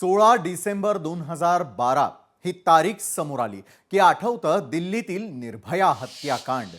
सोळा डिसेंबर दोन हजार बारा ही तारीख समोर आली की आठवतं दिल्लीतील निर्भया हत्याकांड.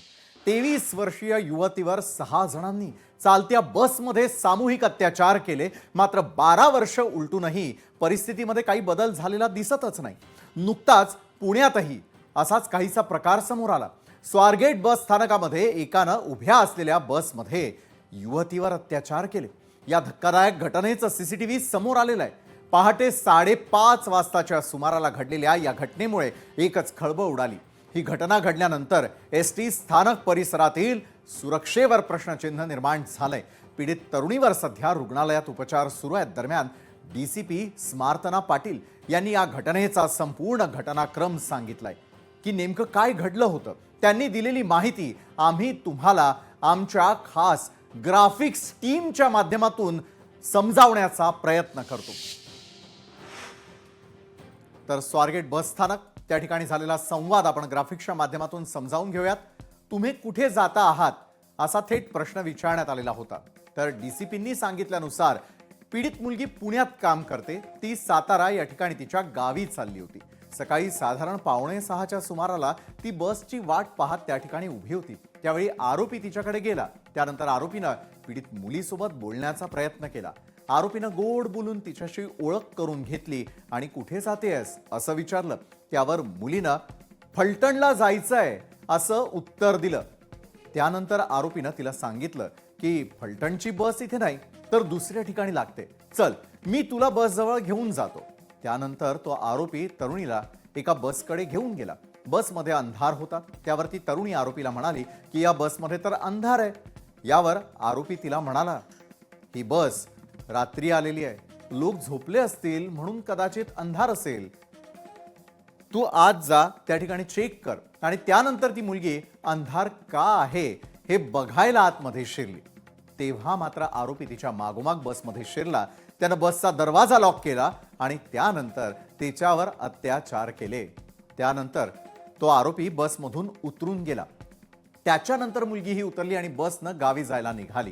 तेवीस वर्षीय युवतीवर सहा जणांनी चालत्या बसमध्ये सामूहिक अत्याचार केले. मात्र बारा वर्ष उलटूनही परिस्थितीमध्ये काही बदल झालेला दिसतच नाही. नुकताच पुण्यातही असाच काहीसा प्रकार समोर आला. स्वारगेट बस स्थानकामध्ये एकानं उभ्या असलेल्या बसमध्ये युवतीवर अत्याचार केले. या धक्कादायक घटनेचं सीसीटीव्ही समोर आलेलं आहे. पहाटे साडेपाच वाजताच्या सुमाराला घडलेल्या या घटनेमुळे एकच खळबळ उडाली. ही घटना घडल्यानंतर एस टी स्थानक परिसरातील सुरक्षेवर प्रश्नचिन्ह निर्माण झालंय. पीडित तरुणीवर सध्या रुग्णालयात उपचार सुरू आहेत. दरम्यान डी सी पी स्मार्तना पाटील यांनी या घटनेचा संपूर्ण घटनाक्रम सांगितलाय. की नेमकं काय घडलं होतं? त्यांनी दिलेली माहिती आम्ही तुम्हाला आमच्या खास ग्राफिक्स टीमच्या माध्यमातून समजावण्याचा प्रयत्न करतो. तर स्वारगेट बस स्थानक त्या ठिकाणी झालेला संवाद आपण ग्राफिक्सच्या माध्यमातून समजावून घेऊयात. तुम्ही कुठे जाता आहात? असा थेट प्रश्न विचारण्यात आलेला होता. तर डी सी पींनी सांगितल्यानुसार पीडित मुलगी पुण्यात काम करते. ती सातारा या ठिकाणी तिच्या गावी चालली होती. सकाळी साधारण पावणे सहाच्या सुमाराला ती बसची वाट पाहत त्या ठिकाणी उभी होती. त्यावेळी आरोपी तिच्याकडे गेला. त्यानंतर आरोपीनं पीडित मुलीसोबत बोलण्याचा प्रयत्न केला. आरोपीनं गोड बोलून तिच्याशी ओळख करून घेतली आणि कुठे जातेस असं विचारलं. त्यावर मुलीनं फलटणला जायचंय असं उत्तर दिलं. त्यानंतर आरोपीनं तिला सांगितलं की फलटणची बस इथे नाही तर दुसऱ्या ठिकाणी लागते. चल मी तुला बसजवळ घेऊन जातो. त्यानंतर तो आरोपी तरुणीला एका बसकडे घेऊन गेला. बसमध्ये अंधार होता. त्यावरती तरुणी आरोपीला म्हणाली की या बसमध्ये तर अंधार आहे. यावर आरोपी तिला म्हणाला ही बस रात्री आलेली आहे. लोक झोपले असतील म्हणून कदाचित अंधार असेल. तू आज जा त्या ठिकाणी चेक कर. आणि त्यानंतर ती मुलगी अंधार का आहे? हे बघायला आतमध्ये शिरली. तेव्हा मात्र आरोपी तिच्या मागोमाग बसमध्ये शिरला. त्यानं बसचा दरवाजा लॉक केला आणि त्यानंतर तिच्यावर अत्याचार केले. त्यानंतर तो आरोपी बसमधून उतरून गेला. त्याच्यानंतर मुलगी ही उतरली आणि बसनं गावी जायला निघाली.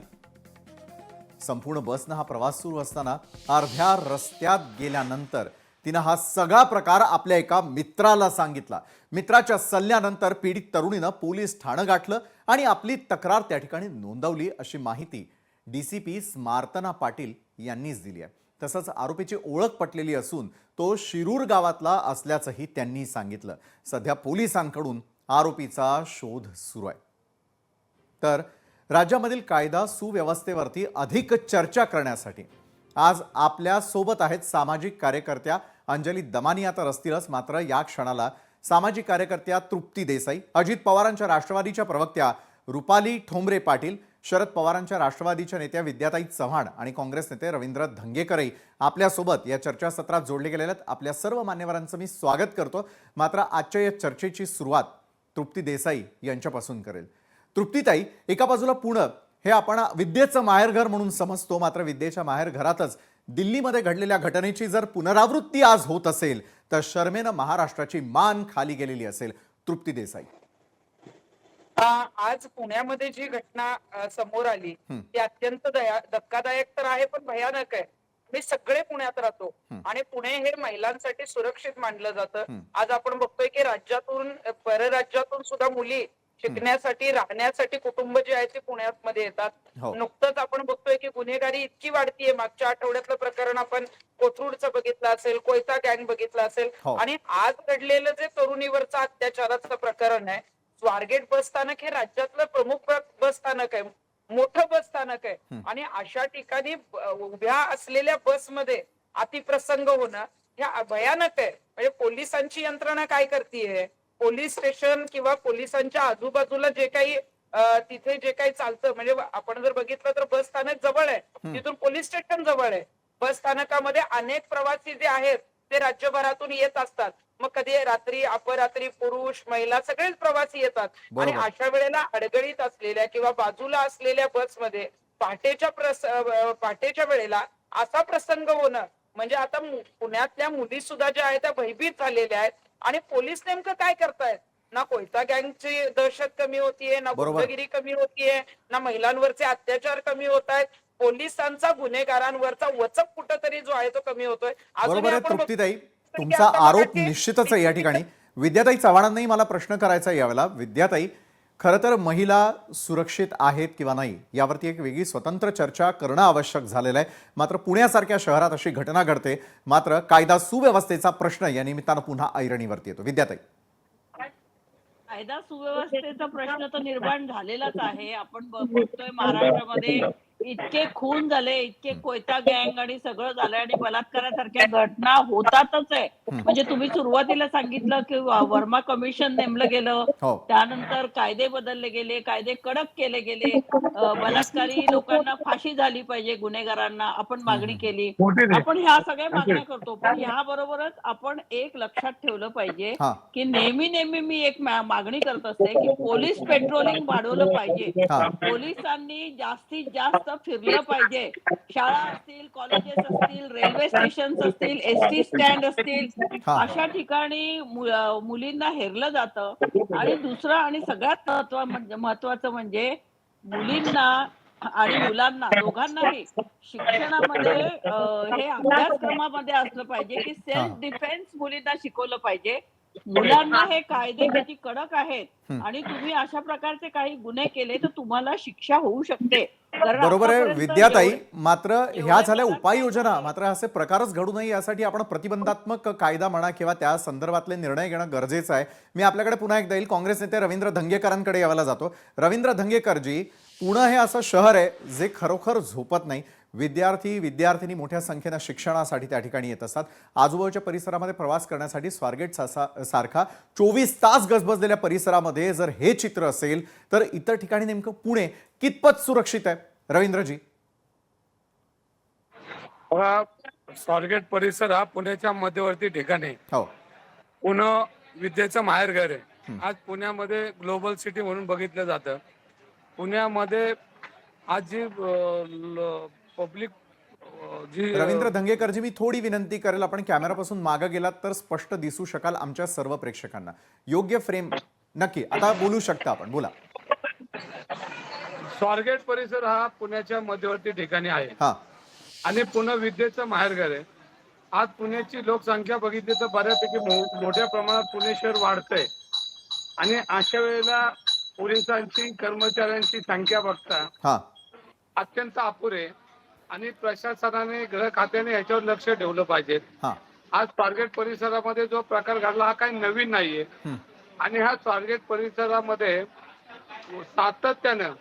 संपूर्ण बसनं हा प्रवास सुरू असताना अर्ध्या रस्त्यात गेल्यानंतर तिनं हा सगळा प्रकार आपल्या एका मित्राला सांगितला. मित्राच्या सल्ल्यानंतर पीडित तरुणीनं पोलीस ठाणं गाठलं आणि आपली तक्रार त्या ठिकाणी नोंदवली अशी माहिती डीसीपी स्मार्तना पाटील यांनीच दिली आहे. तसंच आरोपीची ओळख पटलेली असून तो शिरूर गावातला असल्याचंही त्यांनी सांगितलं. सध्या पोलिसांकडून आरोपीचा शोध सुरू आहे. तर राज्यामधील कायदा सुव्यवस्थेवरती अधिक चर्चा करण्यासाठी. आज आपल्यासोबत आहेत सामाजिक कार्यकर्त्या अंजली दमानी. आता असतीलच मात्र या क्षणाला सामाजिक कार्यकर्त्या तृप्ती देसाई अजित पवारांच्या राष्ट्रवादीच्या प्रवक्त्या रुपाली ठोंबरे पाटील शरद पवारांच्या राष्ट्रवादीच्या नेत्या विद्याताई चव्हाण आणि काँग्रेस नेते रवींद्र धंगेकरही आपल्यासोबत या चर्चासत्रात जोडले गेलेले आहेत. आपल्या सर्व मान्यवरांचं मी स्वागत करतो. मात्र आजच्या या चर्चेची सुरुवात तृप्ती देसाई यांच्यापासून करेल. तृप्तीताई एका बाजूला पुणे. हे आपण विद्येचं माहेरघर म्हणून समजतो मात्र विद्येच्या माहेरघरातच दिल्लीमध्ये घडलेल्या घटनेची जर पुनरावृत्ती आज होत असेल तर शर्मेनं महाराष्ट्राची मान खाली गेलेली असेल. तृप्ती देसाई. आज पुण्यामध्ये जी घटना समोर आली ती अत्यंत दया धक्कादायक तर आहे पण भयानक आहे. मी सगळे पुण्यात राहतो आणि पुणे हे महिलांसाठी सुरक्षित मानलं जातं. आज आपण बघतोय की राज्यातून परराज्यातून सुद्धा मुली शिकण्यासाठी राहण्यासाठी कुटुंब जे आहे ते पुण्यात मध्ये येतात. हो. नुकतंच आपण बघतोय की गुन्हेगारी इतकी वाढतीये. मागच्या आठवड्यातलं प्रकरण आपण कोथरूडचं बघितलं असेल कोयता गँग बघितलं असेल. हो. आणि आज घडलेलं जे तरुणीवरचं अत्याचाराचं प्रकरण आहे स्वारगेट बस स्थानक हे राज्यातलं प्रमुख बस स्थानक आहे. मोठं बस स्थानक आहे. आणि अशा ठिकाणी उभ्या असलेल्या बसमध्ये अतिप्रसंग होणं हे भयानक आहे. म्हणजे पोलिसांची यंत्रणा काय करतीये? पोलीस स्टेशन किंवा पोलिसांच्या आजूबाजूला जे काही तिथे जे काही चालतं म्हणजे आपण जर बघितलं तर बस स्थानक जवळ आहे. तिथून पोलीस स्टेशन जवळ आहे. बस स्थानकामध्ये अनेक प्रवासी जे आहेत ते राज्यभरातून येत असतात. मग कधी रात्री अपरात्री पुरुष महिला सगळेच प्रवासी येतात. आणि. अशा वेळेला अडगळीत असलेल्या किंवा बाजूला असलेल्या बसमध्ये पहाटेच्या प्रस पहाटेच्या वेळेला असा प्रसंग होणं म्हणजे आता पुण्यातल्या मुली सुद्धा ज्या आहेत त्या भयभीत झालेल्या आहेत. आणि पोलीस नेमकं काय करतायत? ना कोयता गँगची दहशत कमी होतीये ना. गुंडगिरी कमी होतीये ना महिलांवरचे अत्याचार कमी होत आहेत पोलिसांचा गुन्हेगारांवरचा वचक कुठंतरी जो आहे तो कमी होतोय. की तुमचा आरोप निश्चितच आहे या ठिकाणी. विद्याताई चव्हाणांनाही मला प्रश्न करायचा यावेळेला. विद्याताई खरं तर महिला सुरक्षित आहेत किंवा नाही यावरती एक वेगळी स्वतंत्र चर्चा करणं आवश्यक झालेलं आहे. मात्र पुण्यासारख्या शहरात अशी घटना घडते. मात्र कायदा सुव्यवस्थेचा प्रश्न या निमित्तानं पुन्हा ऐरणीवरती येतो. विद्याताई. कायदा सुव्यवस्थेचा प्रश्न तर निर्माण झालेलाच आहे. आपण बघतोय महाराष्ट्रामध्ये इतके खून झाले इतके कोयता गँग आणि सगळं झालंय आणि बलात्कारासारख्या घटना होतातच आहे. म्हणजे तुम्ही सुरुवातीला सांगितलं की वर्मा कमिशन नेमलं गेलं. हो. त्यानंतर कायदे बदलले गेले कायदे कडक केले गेले. बलात्कारी लोकांना फाशी झाली पाहिजे गुन्हेगारांना आपण मागणी केली. आपण ह्या सगळ्या मागण्या करतो पण ह्या बरोबरच आपण एक लक्षात ठेवलं पाहिजे की नेहमी नेहमी मी एक मागणी करत असते की पोलीस पेट्रोलिंग वाढवलं पाहिजे. पोलिसांनी जास्तीत जास्त फिरलं पाहिजे शाळा असतील कॉलेजेस असतील रेल्वे स्टेशन असतील एस टी स्टँड असतील. अशा ठिकाणी मुलींना हेरलं जातं आणि दुसरं आणि सगळ्यात महत्त्व महत्वाचं म्हणजे मुलींना आणि मुलांना दोघांनाही शिक्षणामध्ये हे अभ्यासक्रमामध्ये असलं पाहिजे की. सेल्फ डिफेन्स मुलींना शिकवलं पाहिजे मुलांना हे. कायदे किती कडक आहेत हं. आणि तुम्ही अशा प्रकारचे काही गुन्हे केले तर तुम्हाला शिक्षा होऊ शकते. कारण बरोबर आहे आतापर्यंत विद्याताई एवढे- मात्र ह्या झाल्या उपाययोजना. मात्र असे प्रकारच घडू नये यासाठी आपण प्रतिबंधात्मक कायदा म्हणा किंवा त्या संदर्भातले निर्णय घेणं गरजेचं आहे. मी आपल्याकडे पुन्हा एकदा येईल. काँग्रेस नेते रवींद्र धंगेकरांकडे यायला जातो. रवींद्र धंगेकरजी पुणे हे असं शहर आहे जे खरोखर झोपत नाही. विद्यार्थी विद्यार्थिनी मोठ्या संख्येनं शिक्षणासाठी त्या ठिकाणी येत असतात. आजूबाजूच्या परिसरामध्ये प्रवास करण्यासाठी स्वारगेट सारखा चोवीस तास गजबजलेल्या परिसरामध्ये जर हे चित्र असेल तर इतर ठिकाणी नेमकं पुणे कितपत सुरक्षित आहे? रवींद्रजी. स्वारगेट परिसर हा पुण्याच्या मध्यवर्ती ठिकाणी. हो. पुणे विद्येचं माहेरघर आहे. आज पुण्यामध्ये ग्लोबल सिटी म्हणून बघितलं जातं. पुण्यामध्ये आज जी पब्लिक जी रवींद्र धंगेकरजी मी थोडी विनंती करेल. आपण कॅमेरापासून मागं गेलात तर स्पष्ट दिसू शकाल आमच्या सर्व प्रेक्षकांना. योग्य फ्रेम नक्की. आता बोलू शकता आपण. बोला. स्वारगेट परिसर हा पुण्याच्या मध्यवर्ती ठिकाणी आहे. हा. आणि पुणे विद्येचं माहेरघर आहे. आज पुण्याची लोकसंख्या बघितली तर बऱ्यापैकी मोठ्या प्रमाणात पुणे शहर वाढतंय. आणि अशा वेळेला पोलिसांची कर्मचाऱ्यांची संख्या बघता हा. अत्यंत अपुरे. आणि प्रशासनाने गृह खात्याने याच्यावर लक्ष ठेवलं पाहिजे आज स्वारगेट परिसरामध्ये जो प्रकार घडला हा काही नवीन नाहीये. आणि हा स्वारगेट परिसरामध्ये सातत्यानं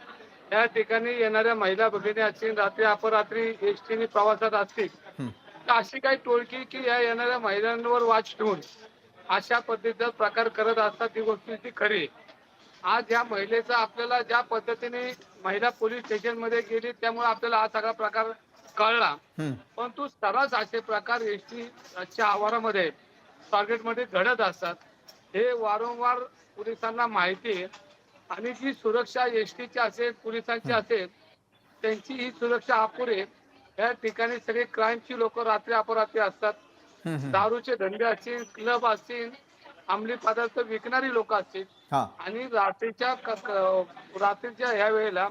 या ठिकाणी येणाऱ्या महिला भगिनी असतील रात्री अपरात्री एसटीने प्रवासात असतील. तर अशी काही टोळकी की या येणाऱ्या महिलांवर वाच ठेवून अशा पद्धतीचा प्रकार करत असतात ही गोष्ट ती खरी. आज या महिलेचा आपल्याला ज्या पद्धतीने महिला पोलीस स्टेशनमध्ये गेली त्यामुळे आपल्याला हा सगळा प्रकार कळला. हं. परंतु सर्रास असे प्रकार एसटी च्या आवारामध्ये टार्गेटमध्ये घडत असतात. हे वारंवार पोलिसांना माहिती आहे. आणि जी सुरक्षा एसटीची असेल पोलिसांची असेल त्यांची ही सुरक्षा अपुरे या ठिकाणी सगळे क्राईमची लोक रात्री अपरात्री असतात. दारूचे धंदे असतील क्लब असतील अंमली पदार्थ विकणारी लोक असतील आणि रात्रीच्या रात्रीच्या ह्या वेळेला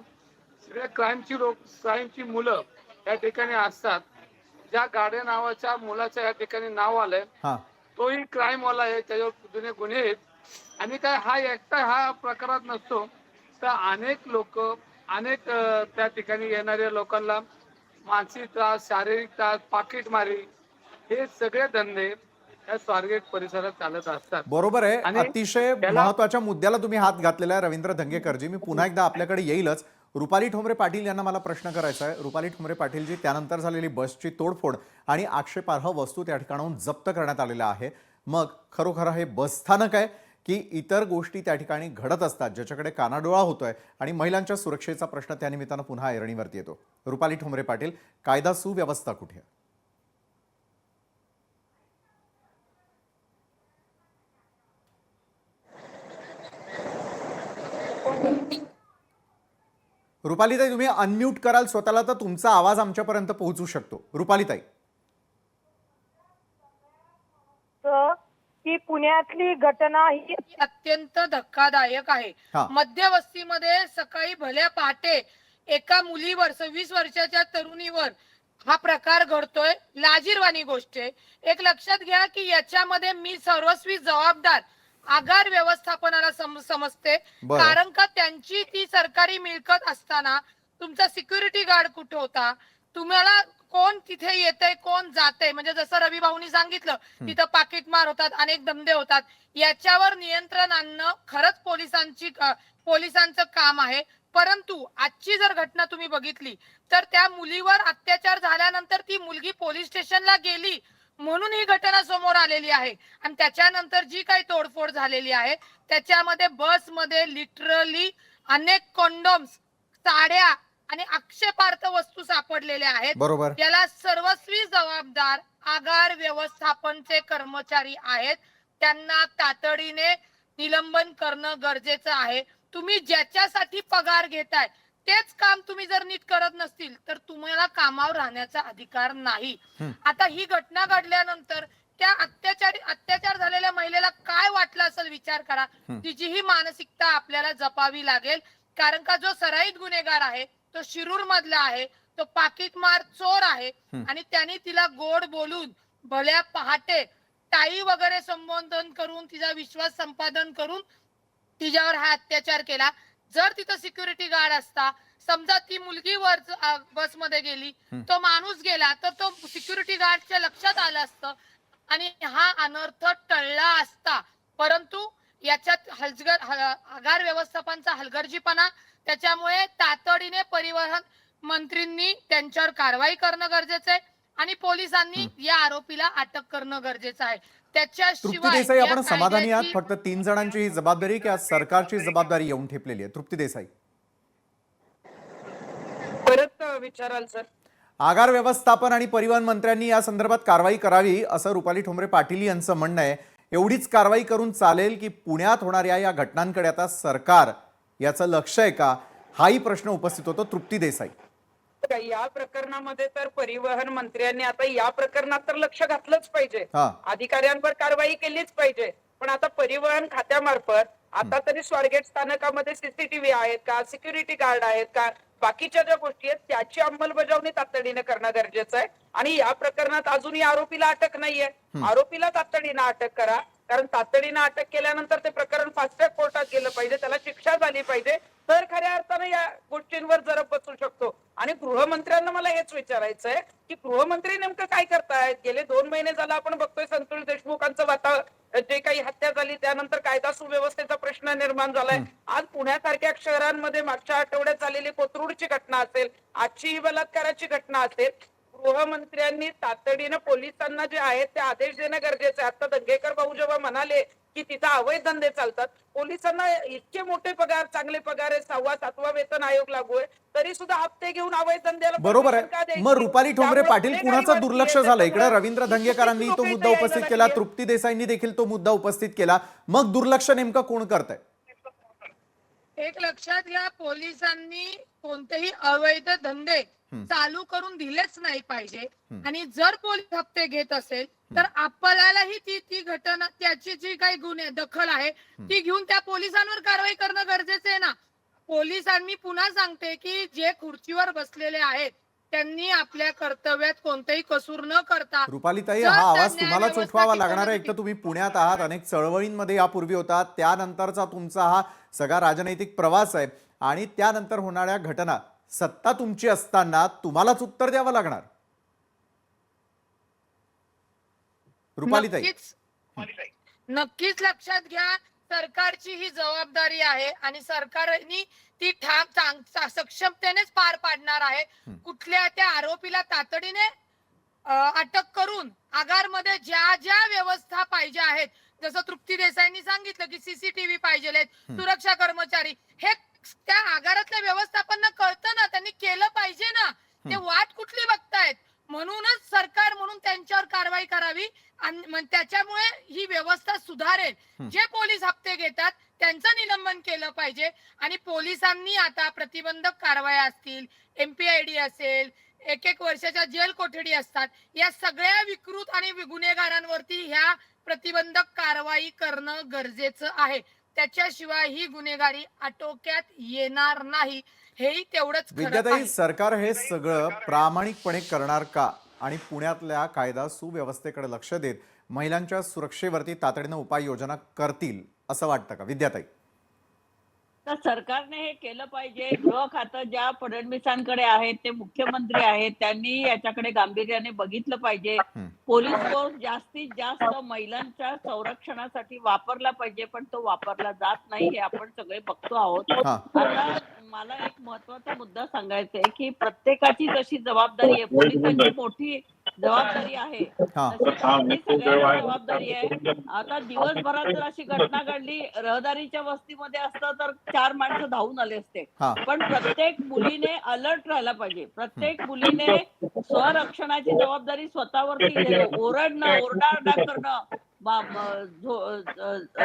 सगळ्या क्राईमची लोक क्राईमची मुलं या ठिकाणी असतात. ज्या गाड्या नावाच्या मुलाच्या या ठिकाणी नाव आलंय हा. तोही क्राईम वाला आहे त्याच्यावर जुने गुन्हे आहेत. आणि काय हा एकटा हा प्रकारात नसतो तर अनेक लोक अनेक त्या ठिकाणी येणाऱ्या लोकांना मानसिक त्रास शारीरिक त्रास पाकिटमारी हे सगळे धंदे या स्वारगेट परिसरात चालत असतात. बरोबर आहे. अतिशय महत्त्वाच्या मुद्द्याला तुम्ही हात घातलेला आहे रवींद्र धंगेकरजी मी पुन्हा एकदा आपल्याकडे येईलच. रुपाली ठोंबरे पाटील यांना मला प्रश्न करायचा आहे. रुपाली ठोंबरे पाटीलजी त्यानंतर झालेली बसची तोडफोड आणि आक्षेपार्ह वस्तू त्या ठिकाणाहून जप्त करण्यात आलेल्या आहे. मग खरोखर हे बसस्थानक आहे की इतर गोष्टी त्या ठिकाणी घडत असतात ज्याच्याकडे कानाडोळा होतोय आणि महिलांच्या सुरक्षेचा प्रश्न त्या निमित्तानं पुन्हा ऐरणीवरती येतो. रुपाली ठोंबरे पाटील कायदा सुव्यवस्था कुठे? रुपालीताई तुम्ही अनम्यूट कराल स्वतःला तर तुमचा आवाज आमच्यापर्यंत पोहोचू शकतो. रुपालीताई. की पुण्यातली घटना ही अत्यंत धक्कादायक आहे. हा. मध्यवस्तीमध्ये सकाळी भल्या पहाटे एका मुलीवर सव्वीस वर्षाच्या तरुणीवर हा प्रकार घडतोय. लाजीरवाणी गोष्ट आहे. एक लक्षात घ्या की याच्यामध्ये मी सर्वस्वी जबाबदार आगार व्यवस्थापनाला सम- समजते. बरं. कारण का त्यांची ती सरकारी मिळकत असताना तुमचा सिक्युरिटी गार्ड कुठे होता? तुम्हाला कोण तिथे येतंय कोण जातंय? म्हणजे जसं रवी भाऊनी सांगितलं तिथं पाकिटमार होतात अनेक धंदे होतात. याच्यावर नियंत्रण आणणं खरंच पोलिसांची अ, पोलिसांचं काम आहे. परंतु आजची जर घटना तुम्ही बघितली तर त्या मुलीवर अत्याचार झाल्यानंतर ती मुलगी पोलीस स्टेशनला गेली म्हणून ही घटना समोर आलेली आहे. आणि त्याच्यानंतर जी काही तोडफोड झालेली आहे त्याच्यामध्ये बसमध्ये लिटरली अनेक कॉन्डोम्स साड्या आणि आक्षेपार्थ वस्तू सापडलेल्या आहेत. बरोबर. याला सर्वस्वी जबाबदार आगार व्यवस्थापनचे कर्मचारी आहेत. त्यांना तातडीने निलंबन करणं गरजेचं आहे. तुम्ही ज्याच्यासाठी पगार घेताय तेच काम तुम्ही जर नीट करत नसतील तर तुम्हाला कामावर राहण्याचा अधिकार नाही. आता ही घटना घडल्यानंतर त्या अत्याचारी अत्याचार झालेल्या महिलेला काय वाटलं असेल विचार करा. तिची ही मानसिकता आपल्याला जपावी लागेल कारण का जो सराईत गुन्हेगार आहे तो शिरूर मधला आहे तो पाकिटमार चोर आहे. आणि त्यांनी तिला गोड बोलून भल्या पहाटे टाई वगैरे संबोधन करून तिचा विश्वास संपादन करून तिच्यावर हा अत्याचार केला जर तिथं सिक्युरिटी गार्ड असता समजा ती मुलगी वर बसमध्ये गेली. तो माणूस गेला तर तो सिक्युरिटी गार्डच्या लक्षात आलं असतं आणि हा अनर्थ टळला असता. परंतु याच्यात हलगर आगार व्यवस्थापनचा हलगर्जीपणा त्याच्यामुळे तातडीने परिवहन मंत्रींनी त्यांच्यावर कारवाई करणं गरजेचं आहे आणि पोलिसांनी या आरोपीला अटक करणं गरजेचं आहे. तृप्ती देसाई आपण समाधानी आहात. फक्त तीन जणांची ही जबाबदारी की आज सरकारची जबाबदारी येऊन ठेपलेली आहे. तृप्ती देसाई. परत विचाराल सर. आगार व्यवस्थापन आणि परिवहन मंत्र्यांनी या संदर्भात कारवाई करावी असं रुपाली ठोंबरे पाटील यांचं म्हणणं आहे. एवढीच कारवाई करून चालेल की पुण्यात होणाऱ्या या घटनांकडे आता सरकार याचं लक्ष आहे का? हाही प्रश्न उपस्थित होतो तृप्ती देसाई. या प्रकरणामध्ये तर परिवहन मंत्र्यांनी आता या प्रकरणात तर लक्ष घातलंच पाहिजे. अधिकाऱ्यांवर कारवाई केलीच पाहिजे. पण आता परिवहन खात्यामार्फत आता तरी स्वारगेट स्थानकामध्ये सीसीटीव्ही आहेत का? सिक्युरिटी गार्ड आहेत का? बाकीच्या ज्या गोष्टी आहेत त्याची अंमलबजावणी तातडीने करणं गरजेचं आहे. आणि या प्रकरणात अजूनही आरोपीला अटक नाहीये. आरोपीला तातडीनं अटक करा. कारण तातडीनं अटक केल्यानंतर ते प्रकरण फास्ट ट्रॅक कोर्टात गेलं पाहिजे. त्याला शिक्षा झाली पाहिजे. तर खऱ्या अर्थानं या गोष्टींवर जरा बसू शकतो. आणि गृहमंत्र्यांना मला हेच विचारायचं आहे की गृहमंत्री नेमकं काय करतायत? गेले दोन महिने झाला आपण बघतोय संतोष देशमुखांचं वाता जे काही हत्या झाली त्यानंतर कायदा सुव्यवस्थेचा प्रश्न निर्माण झालाय. आज पुण्यासारख्या शहरांमध्ये मागच्या आठवड्यात झालेली कोथरूडची घटना असेल आजची ही बलात्काराची घटना असेल गृहमंत्र्यांनी तातडीनं पोलिसांना जे आहेत ते आदेश देणं गरजेचं आहे. आता दंगेकर भाऊ जेव्हा म्हणाले की तिथं अवैध धंदे चालतात पोलिसांना इतके मोठे पगार चांगले पगार आहे सहावा सातवा वेतन आयोग लागू आहे तरी सुद्धा हप्ते घेऊन अवैध धंद्याला बरोबर आहे? मग रुपाली ठोंबरे पाटील कुणाचं दुर्लक्ष झालं इकडे रवींद्र धंगेकरांनी तो मुद्दा उपस्थित केला. तृप्ती देसाईंनी देखील तो मुद्दा उपस्थित केला मग दुर्लक्ष नेमकं कोण करतंय एक लक्षात घ्या पोलिसांनी कोणतेही अवैध धंदे. चालू करून दिलेच नाही पाहिजे. आणि जर पोलीस हप्ते घेत असेल तर आपल्यालाही ती ती घटना त्याची जी काही गुन्हे दखल आहे ती घेऊन त्या पोलिसांवर कारवाई करणं गरजेचं आहे ना. पोलिसांनी पुन्हा सांगते की जे खुर्चीवर बसलेले आहेत त्यांनी आपल्या कर्तव्यात कोणतेही कसूर न करता रुपालीताई हा आवाज तुम्हाला टिकवण्यासाठी- लागणार आहे. एक तर तुम्ही पुण्यात आहात अनेक चळवळींमध्ये यापूर्वी होता. त्यानंतरचा तुमचा हा सगळा राजनैतिक प्रवास आहे. आणि त्यानंतर होणाऱ्या घटना. सत्ता तुमची असताना तुम्हालाच उत्तर द्यावं लागणार. रुपालीताई नक्कीच नक्कीच लक्षात घ्या सरकारची ही जबाबदारी आहे आणि सरकारनी ती ठाम चांग- चा- सक्षमतेनेच पार पाडणार आहे. कुठल्या त्या आरोपीला तातडीने अ, अटक करून आगारमध्ये ज्या ज्या व्यवस्था पाहिजे आहेत जसं तृप्ती देसाईंनी सांगितलं की सीसीटीव्ही पाहिजे. सुरक्षा कर्मचारी हे त्या आगारातल्या व्यवस्थापना कळतं ना त्यांनी केलं पाहिजे ना ते. वाट कुठली बघतायत म्हणूनच सरकार म्हणून त्यांच्यावर कारवाई करावी आणि मग त्याच्यामुळे ही व्यवस्था सुधारेल. जे पोलीस हप्ते घेतात त्यांचं निलंबन केलं पाहिजे. आणि पोलिसांनी आता प्रतिबंधक कारवाया असतील एमपीआयडी असेल एक एक वर्षाच्या जेल कोठडी असतात या सगळ्या विकृत आणि गुन्हेगारांवरती ह्या प्रतिबंधक कारवाई करणं गरजेचं आहे. त्याच्याशिवाय ही गुन्हेगारी आटोक्यात येणार नाही. हेही तेवढंच विद्याताई. सरकार हे सगळं प्रामाणिकपणे करणार का? आणि पुण्यातल्या कायदा सुव्यवस्थेकडे लक्ष देत महिलांच्या सुरक्षेवरती तातडीनं उपाययोजना करतील असं वाटतं का? विद्याताई. तर सरकारने हे केलं पाहिजे. गृह खातं ज्या फडणवीसांकडे आहे ते मुख्यमंत्री आहेत त्यांनी याच्याकडे गांभीर्याने बघितलं पाहिजे. पोलीस फोर्स जास्तीत जास्त महिलांच्या संरक्षणासाठी वापरला पाहिजे पण तो वापरला जात नाही हे आपण सगळे बघतो आहोत. आता मला एक महत्त्वाचा मुद्दा सांगायचा आहे की प्रत्येकाची जशी जबाबदारी आहे पोलिसांची मोठी जबाबदारी आहे. हा. जबाबदारी आहे. आता दिवसभरात जर अशी घटना घडली रहदारीच्या वस्तीमध्ये असतं तर चार माणसं धावून आले असते. हा. पण प्रत्येक मुलीने अलर्ट राहायला पाहिजे. प्रत्येक मुलीने स्वरक्षणाची जबाबदारी स्वतःवरती. ओरडणं ओरडाओरडा करणं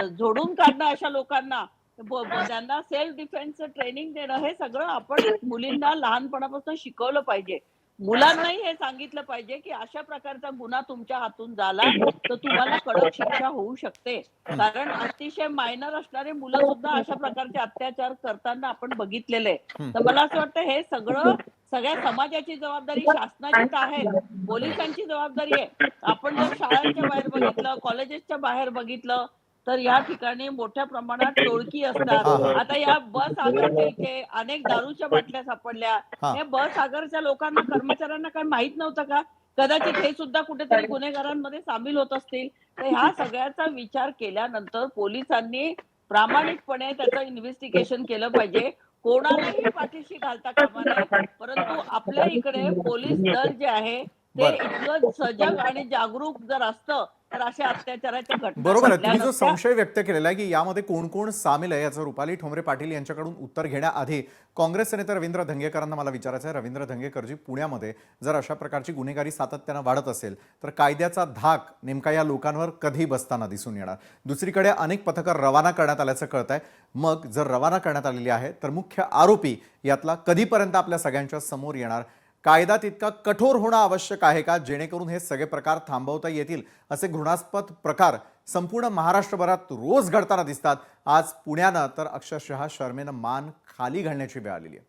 झोडून काढणं अशा लोकांना त्यांना सेल्फ डिफेन्सचं ट्रेनिंग देणं हे सगळं आपण मुलींना लहानपणापासून शिकवलं पाहिजे. मुलांनाही हे सांगितलं पाहिजे की अशा प्रकारचा गुन्हा तुमच्या हातून झाला तर तुम्हाला कडक शिक्षा होऊ शकते. कारण अतिशय मायनर असणारे मुलं सुद्धा अशा प्रकारचे अत्याचार करताना आपण बघितलेले तर मला असं वाटतं हे सगळं सगळ्या समाजाची जबाबदारी शासनाची तर आहे. पोलिसांची जबाबदारी आहे. आपण जर शाळांच्या बाहेर बघितलं कॉलेजेसच्या बाहेर बघितलं तर या ठिकाणी मोठ्या प्रमाणात टोळकी असतात. आता या बस आगारच्या इथे अनेक दारूच्या बाटल्या सापडल्या हा. बस आगारच्या लोकांना कर्मचाऱ्यांना काही माहीत नव्हतं का कदाचित हे सुद्धा कुठेतरी गुन्हेगारांमध्ये सामील होत असतील तर ह्या सगळ्याचा विचार केल्यानंतर पोलिसांनी प्रामाणिकपणे त्याचं इन्व्हेस्टिगेशन केलं पाहिजे कोणालाही पाठीशी घालता कामा नये परंतु आपल्या इकडे पोलीस दल जे आहे ते. इतकं सजग आणि जागरूक जर असतं तर अशा अत्याचाराच्या घटना बरोबर आहे. तुम्ही जो. संशय व्यक्त केलेला आहे की यामध्ये कोण कोण सामील आहे याचं रुपाली ठोंबरे पाटील यांच्याकडून उत्तर घेण्याआधी काँग्रेस नेते रवींद्र धंगेकरांना मला विचारायचं आहे. रवींद्र धंगेकरजी पुण्यामध्ये जर अशा प्रकारची गुन्हेगारी सातत्यानं वाढत असेल तर कायद्याचा धाक नेमका या लोकांवर कधी बसताना दिसून येणार? दुसरीकडे अनेक पथकं रवाना करण्यात आल्याचं कळत आहे मग जर रवाना करण्यात आलेली आहे तर मुख्य आरोपी यातला कधीपर्यंत आपल्या सगळ्यांच्या समोर येणार? कायदा तितका कठोर होणं आवश्यक आहे का? जेणेकरून हे सगळे प्रकार थांबवता येतील? असे घृणास्पद प्रकार संपूर्ण महाराष्ट्रभरात रोज घडताना दिसतात. आज पुण्यानं तर अक्षरशः शर्मेनं मान खाली घालण्याची वेळ आलेली आहे.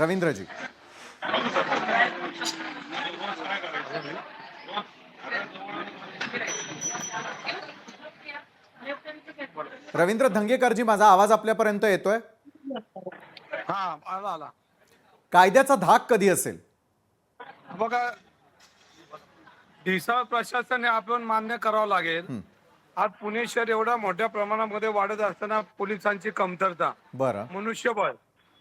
रवींद्रजी. रवींद्र धंगेकरजी माझा आवाज आपल्यापर्यंत येतोय? हा आला आला कायद्याचा धाक कधी असेल बघा ढिसाळ प्रशासन हे आपण मान्य करावं लागेल. आज पुणे शहर एवढ्या मोठ्या प्रमाणामध्ये वाढत असताना पोलिसांची कमतरता बरं मनुष्यबळ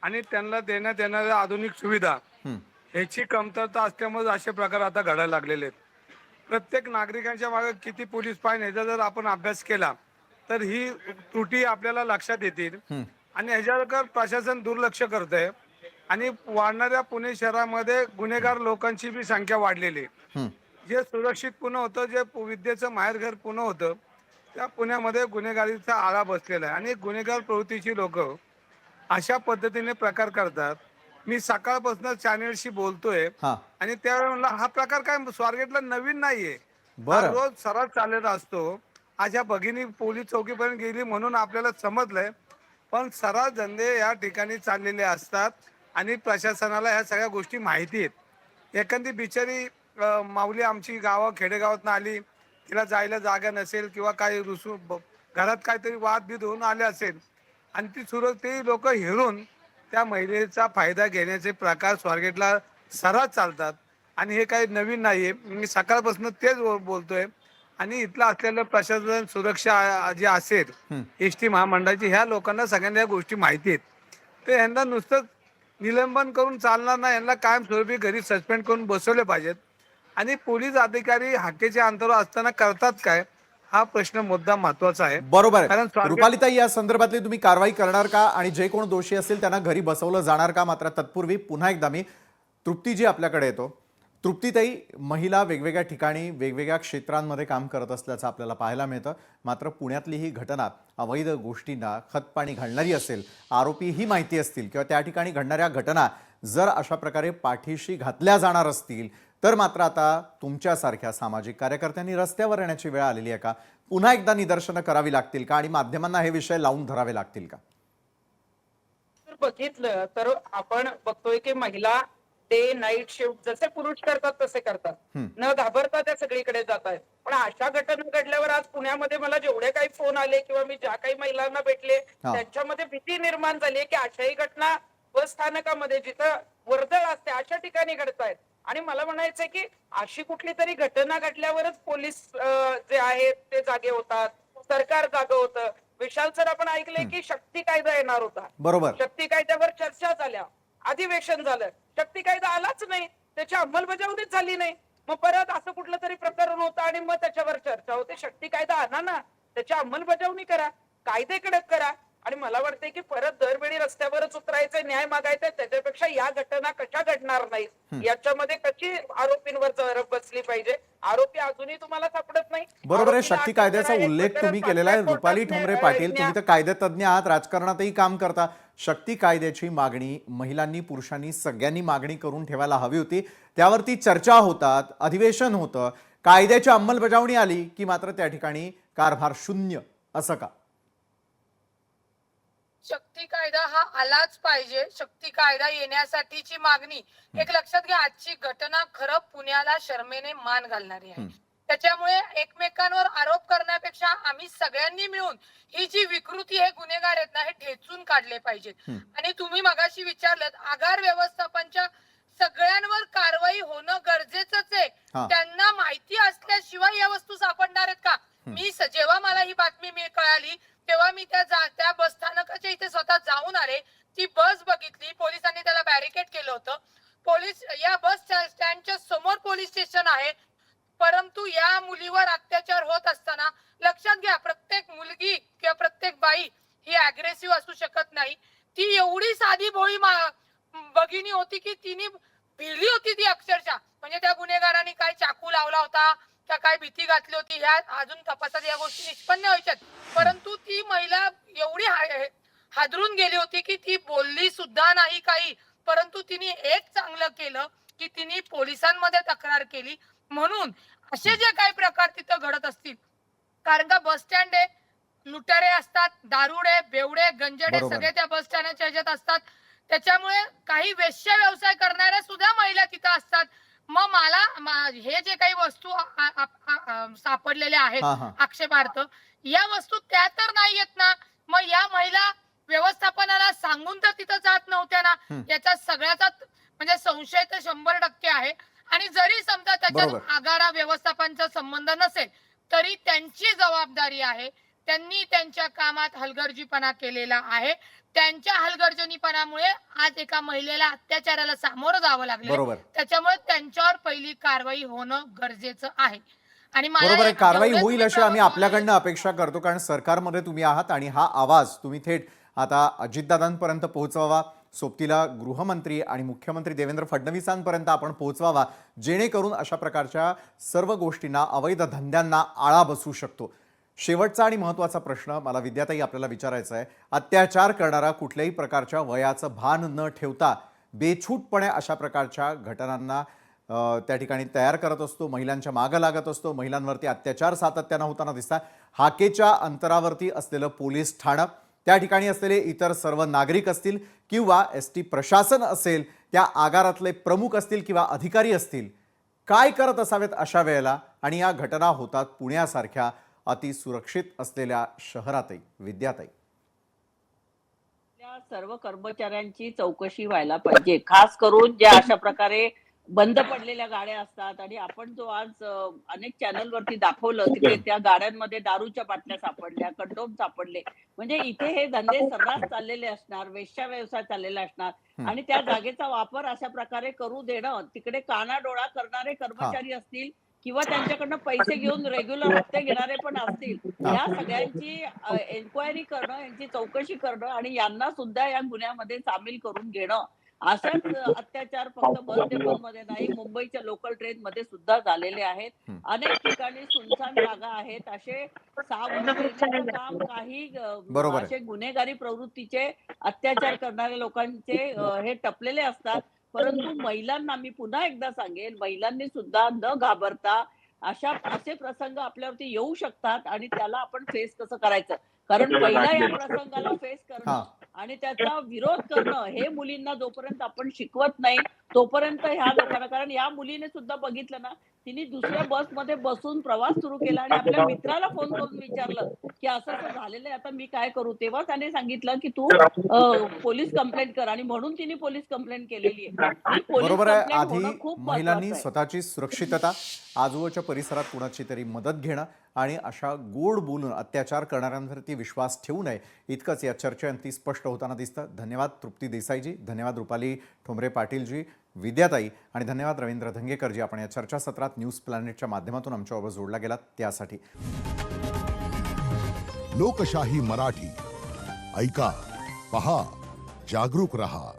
आणि त्यांना देण्यात येणाऱ्या आधुनिक सुविधा हं. ह्याची कमतरता असल्यामुळे असे प्रकार आता घडायला लागलेले आहेत प्रत्येक नागरिकांच्या मागे किती पोलीस पाहिजे ह्याचा जर आपण अभ्यास केला तर ही त्रुटी आपल्याला लक्षात येतील हं. आणि ह्याच्यावर प्रशासन दुर्लक्ष करत आहे आणि वाढणाऱ्या पुणे शहरामध्ये गुन्हेगार लोकांची बी संख्या वाढलेली आहे. जे सुरक्षित पुणे होतं जे विद्येचं माहेरघर पुणे होतं त्या पुण्यामध्ये गुन्हेगारीचा आळा बसलेला आहे. आणि गुन्हेगार प्रवृत्तीची लोक अशा पद्धतीने प्रकार करतात. मी सकाळपासून चॅनेलशी बोलतोय. आणि त्यावेळी म्हणलं हा प्रकार काय? स्वारगेटला नवीन नाहीये. रोज सरास चाललेला असतो. अशा भगिनी पोलीस चौकीपर्यंत गेली म्हणून आपल्याला समजलंय. पण सरास धंदे या ठिकाणी चाललेले असतात आणि प्रशासनाला ह्या सगळ्या गोष्टी माहिती आहेत. एखादी बिचारी माऊली आमची गावं खेडेगावातनं आली तिला जायला जागा नसेल किंवा काही रुसू घरात काहीतरी वाद होऊन आले असेल आणि ती सुरत ते लोक हिरून त्या महिलेचा फायदा घेण्याचे प्रकार स्वारगेटला सर्रास चालतात. आणि हे काही नवीन नाही आहे मी सकाळपासून तेच बोलतोय. आणि इथलं असलेलं प्रशासन सुरक्षा जी असेल. एस टी महामंडळाची ह्या लोकांना सगळ्यांना या गोष्टी माहिती आहेत. तर यांना नुसतं निलंबन करून चालणार नाही यांना कायमस्वरूपी घरी सस्पेंड करून बसवले पाहिजेत. आणि पोलीस अधिकारी हाकेच्या अंतरावर असताना करतात काय हा प्रश्न मुद्दा महत्त्वाचा आहे. बरोबर आहे. कारण रुपालीताई या संदर्भातली तुम्ही कारवाई करणार का? आणि जे कोण दोषी असतील त्यांना घरी बसवलं जाणार का? मात्र तत्पूर्वी पुन्हा एकदा मी तृप्तीजी आपल्याकडे येतो. तृप्तीताई महिला वेगवेगळ्या ठिकाणी वेगवेगळ्या क्षेत्रांमध्ये काम करत असल्याचं आपल्याला पाहायला मिळतं. मात्र पुण्यातली ही घटना अवैध गोष्टींना खतपाणी घालणारी असेल आरोपी ही माहिती असतील किंवा त्या ठिकाणी घडणाऱ्या घटना जर अशा प्रकारे पाठीशी घातल्या जाणार असतील तर मात्र आता तुमच्यासारख्या सामाजिक कार्यकर्त्यांनी रस्त्यावर येण्याची वेळ आलेली आहे का? पुन्हा एकदा निदर्शनं करावी लागतील का? आणि माध्यमांना हे विषय लावून धरावे लागतील का? बघितलं तर आपण बघतोय की महिला डे नाईट शिफ्ट जसे पुरुष करतात तसे करतात. न घाबरता त्या सगळीकडे जात आहेत. पण अशा घटना घडल्यावर आज पुण्यामध्ये मला जेवढे काही फोन आले किंवा मी ज्या काही महिलांना भेटले. त्यांच्यामध्ये भीती निर्माण झाली आहे की अशाही घटना बस स्थानकामध्ये जिथं वर्दळ असते अशा ठिकाणी घडतायत आणि मला म्हणायचंय की अशी कुठली तरी घटना घडल्यावरच पोलीस जे आहेत ते जागे होतात. सरकार जागं होतं. विशाल सर आपण ऐकलंय की शक्ती कायदा येणार होता. बरोबर. शक्ती कायद्यावर चर्चा झाल्या. अधिवेशन झालं. शक्ती कायदा आलाच नाही. त्याची अंमलबजावणीच झाली नाही. मग परत असं कुठलं तरी प्रकरण होतं आणि मग त्याच्यावर चर्चा होते. शक्ती कायदा आणा ना. त्याची अंमलबजावणी करा. कायदे कडक करा. आणि मला वाटतंय की परत दरवेळी रस्त्यावरच उतरायचं न्याय मागायचा त्याच्यापेक्षा या घटना कशा घडणार नाहीत? याच्यामध्ये कशी आरोपींवर जरब बसली पाहिजे? आरोपी अजूनही तुम्हाला सापडत नाही? बरोबर आहे शक्ती कायद्याचा उल्लेख तुम्ही केलेला आहे. रुपाली ठोंबरे पाटील तुम्ही तर कायदेतज्ञ आहात राजकारणातही काम करता. शक्ती कायद्याची मागणी महिलांनी पुरुषांनी सगळ्यांनी मागणी करून ठेवायला हवी होती. त्यावरती चर्चा होतात अधिवेशन होतं. कायद्याची अंमलबजावणी आली की मात्र त्या ठिकाणी कारभार शून्य. असं का? शक्ती कायदा हा आलाच पाहिजे. शक्ती कायदा येण्यासाठीची मागणी. एक लक्षात घ्या आजची घटना खरं पुण्याला शर्मेने मान घालणारी आहे. त्याच्यामुळे एकमेकांवर आरोप करण्यापेक्षा आम्ही सगळ्यांनी मिळून ही जी विकृती हे गुन्हेगार आहेत ना हे ठेचून काढले पाहिजेत. आणि तुम्ही मगाशी विचारलं आगार व्यवस्थापनच्या सगळ्यांवर कारवाई होणं गरजेचंच आहे. त्यांना माहिती असल्याशिवाय या वस्तू सापडणार आहेत का? मी जेव्हा मला ही बातमी मी कळाली तेव्हा मी त्या जा- त्या बस स्थानकाच्या इथे स्वतः जाऊन आले. ती बस बघितली पोलीस त्याला बॅरिकेड केलं होतं पोलीस या बस स्टॅ- स्टँडच्या समोर पोलीस स्टेशन आहे परंतु या मुलीवर अत्याचार होत असताना लक्षात घ्या प्रत्येक मुलगी किंवा प्रत्येक बाई ही अग्रेसिव्ह असू शकत नाही ती एवढी साधी भोळी मा- भगिनी होती की तिने भिली होती ती अक्षरशः म्हणजे त्या गुन्हेगारांनी काय चाकू लावला होता त्या काय भीती घातली होती ह्या अजून तपासात या गोष्टी निष्पन्न व्हायच्यात परंतु ती महिला एवढी हा- हादरून गेली होती की ती बोलली सुद्धा नाही काही परंतु तिने एक चांगलं केलं की तिने पोलिसांमध्ये तक्रार केली म्हणून असे जे काही प्रकार तिथं घडत असतील कारण का बस स्टँड आहे लुटारे असतात दारुडे बेवडे गंजडे बरोबर. सगळे त्या बस स्टँडच्या ह्याच्यात असतात त्याच्यामुळे काही वेश्या व्यवसाय करणाऱ्या सुद्धा महिला तिथं असतात मग मला मा- हे जे काही वस्तू आ- आ- आ- आ- सापडलेल्या आहेत हा हा. आक्षेपार्थ या वस्तू त्या तर नाही येत ना. मग या महिला व्यवस्थापनाला सांगून तर तिथं जात नव्हत्या ना. याचा सगळ्याचा म्हणजे संशय तर शंभर टक्के आहे. आणि जरी समजा त्याच्यात बरोबर. आगारा व्यवस्थापनचा संबंध नसेल तरी त्यांची जबाबदारी आहे. त्यांनी त्यांच्या कामात हलगर्जीपणा केलेला आहे. त्यांच्या हलगर्जनीपणामुळे आज एका महिलेला अत्याचाराला सामोरं जावं लागलं. बरोबर. त्याच्यामुळे त्यांच्यावर पहिली कारवाई होणं गरजेचं आहे. आणि मला बरोबर आहे एक- कारवाई होईल अशी आम्ही आपल्याकडनं अपेक्षा करतो कारण सरकारमध्ये तुम्ही आहात आणि हा आवाज तुम्ही थेट आता अजितदादांपर्यंत पोहोचवावा सोबतीला गृहमंत्री आणि मुख्यमंत्री देवेंद्र फडणवीसांपर्यंत आपण पोहोचवावा जेणेकरून अशा प्रकारच्या सर्व गोष्टींना अवैध धंद्यांना आळा बसू शकतो. शेवटचा आणि महत्त्वाचा प्रश्न मला विद्याताई आपल्याला विचारायचा आहे अत्याचार करणारा कुठल्याही प्रकारच्या वयाचं भान न ठेवता बेछूटपणे अशा प्रकारच्या घटनांना त्या ठिकाणी तयार करत असतो महिलांच्या मागं लागत असतो महिलांवरती अत्याचार सातत्यानं होताना दिसतात. हाकेच्या अंतरावरती असलेलं पोलीस ठाणं त्या ठिकाणी असलेले इतर सर्व नागरिक असतील किंवा एस टी प्रशासन असेल त्या आगारातले प्रमुख असतील किंवा अधिकारी असतील काय करत असावेत अशा वेळेला? आणि या घटना होतात पुण्यासारख्या अतिसुरक्षित असलेल्या शहरातही विद्याताई सर्व कर्मचाऱ्यांची चौकशी व्हायला पाहिजे. खास करून ज्या अशा प्रकारे बंद पडलेल्या गाड्या असतात आणि आपण जो आज अनेक चॅनल वरती दाखवलं की ते त्या गाड्यांमध्ये दारूच्या बाटल्या सापडल्या कंडोम सापडले. म्हणजे इथे हे धंदे सर्रास चाललेले असणार वेश्या व्यवसाय चाललेला असणार. आणि त्या जागेचा वापर अशा प्रकारे करू देणं तिकडे कानाडोळा करणारे कर्मचारी असतील किंवा त्यांच्याकडनं पैसे घेऊन रेग्युलर हप्ते घेणारे पण असतील. या सगळ्यांची एन्क्वायरी करणं यांची चौकशी करणं आणि यांना सुद्धा या गुन्ह्यामध्ये सामील करून घेणं अशाच अत्याचार फक्त बस डेपोमध्ये नाही मुंबईच्या लोकल ट्रेन मध्ये सुद्धा झालेले आहेत. अनेक ठिकाणी सुनसान जागा आहेत असे काम काही. असे गुन्हेगारी प्रवृत्तीचे अत्याचार करणाऱ्या लोकांचे हे टपलेले असतात परंतु महिलांना मी पुन्हा एकदा सांगेन महिलांनी सुद्धा न घाबरता अशा असे प्रसंग आपल्यावरती येऊ शकतात आणि त्याला आपण फेस कसं करायचं कारण पहिला या प्रसंगाला फेस. करणं आणि त्याचा विरोध करणं हे मुलींना जोपर्यंत आपण शिकवत नाही तोपर्यंत ह्या लोकांना कारण या मुलीने सुद्धा बघितलं ना तिने दुसऱ्या बसमध्ये बसून प्रवास सुरू केला आणि आपल्या मित्राला फोन करून विचारलं की असं असं झालेलं आहे आता मी काय करू? तेव्हा त्याने सांगितलं की तू पोलीस कंप्लेंट कर आणि म्हणून तिने पोलीस कंप्लेंट केलेली आहे. बरोबर आहे. आधी महिलांनी. स्वतःची सुरक्षितता आजूबाजूच्या परिसरात कुणाची तरी मदत घेणं आणि अशा गोड बोलून अत्याचार करणाऱ्यांवरती विश्वास ठेवू नये इतकंच या चर्चेअंती स्पष्ट होताना दिसतं. धन्यवाद तृप्ती देसाईजी. धन्यवाद रुपाली ठोंबरे पाटीलजी. विद्याताई आणि धन्यवाद रवींद्र धंगेकरजी आपण या चर्चासत्रात न्यूज प्लॅनेटच्या माध्यमातून आमच्याबरोबर जोडला गेलात त्यासाठी. लोकशाही मराठी. ऐका पहा जागरूक रहा.